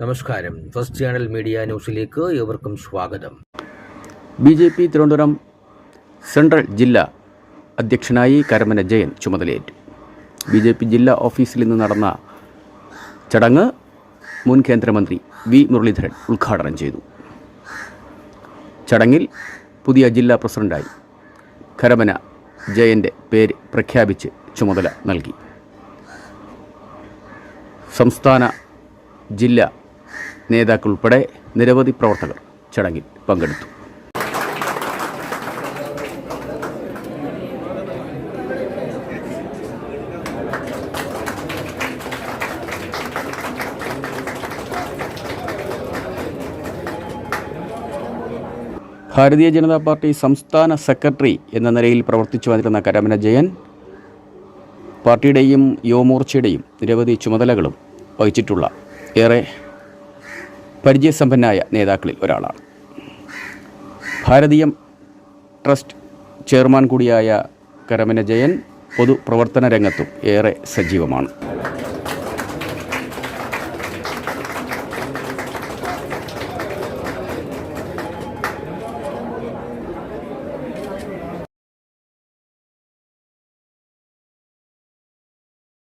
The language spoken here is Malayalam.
നമസ്കാരം. ഫസ്റ്റ് ചാനൽ മീഡിയ ന്യൂസിലേക്ക് ഏവർക്കും സ്വാഗതം. B J P Thiruvananthapuram central ജില്ലാ അധ്യക്ഷനായി കരമന ജയൻ ചുമതലയേറ്റു. ബി ജെ പി ജില്ലാ ഓഫീസിൽ നിന്ന് നടന്ന ചടങ്ങ് മുൻ കേന്ദ്രമന്ത്രി വി മുരളീധരൻ ഉദ്ഘാടനം ചെയ്തു. ചടങ്ങിൽ പുതിയ ജില്ലാ പ്രസിഡന്റായി കരമന ജയന്റെ പേര് പ്രഖ്യാപിച്ച് ചുമതല നൽകി. സംസ്ഥാന ജില്ലാ നേതാക്കളുൾപ്പെടെ നിരവധി പ്രവർത്തകർ ചടങ്ങിൽ പങ്കെടുത്തു. ഭാരതീയ ജനതാ പാർട്ടി സംസ്ഥാന സെക്രട്ടറി എന്ന നിലയിൽ പ്രവർത്തിച്ചു വന്നിരുന്ന കരമന ജയൻ പാർട്ടിയുടെയും യുവമോർച്ചയുടെയും നിരവധി ചുമതലകളും വഹിച്ചിട്ടുള്ള ഏറെ പരിചയസമ്പന്നായ നേതാക്കളിൽ ഒരാളാണ്. ഭാരതീയം ട്രസ്റ്റ് ചെയർമാൻ കൂടിയായ കരമന ജയൻ പൊതുപ്രവർത്തന രംഗത്തും ഏറെ സജീവമാണ്.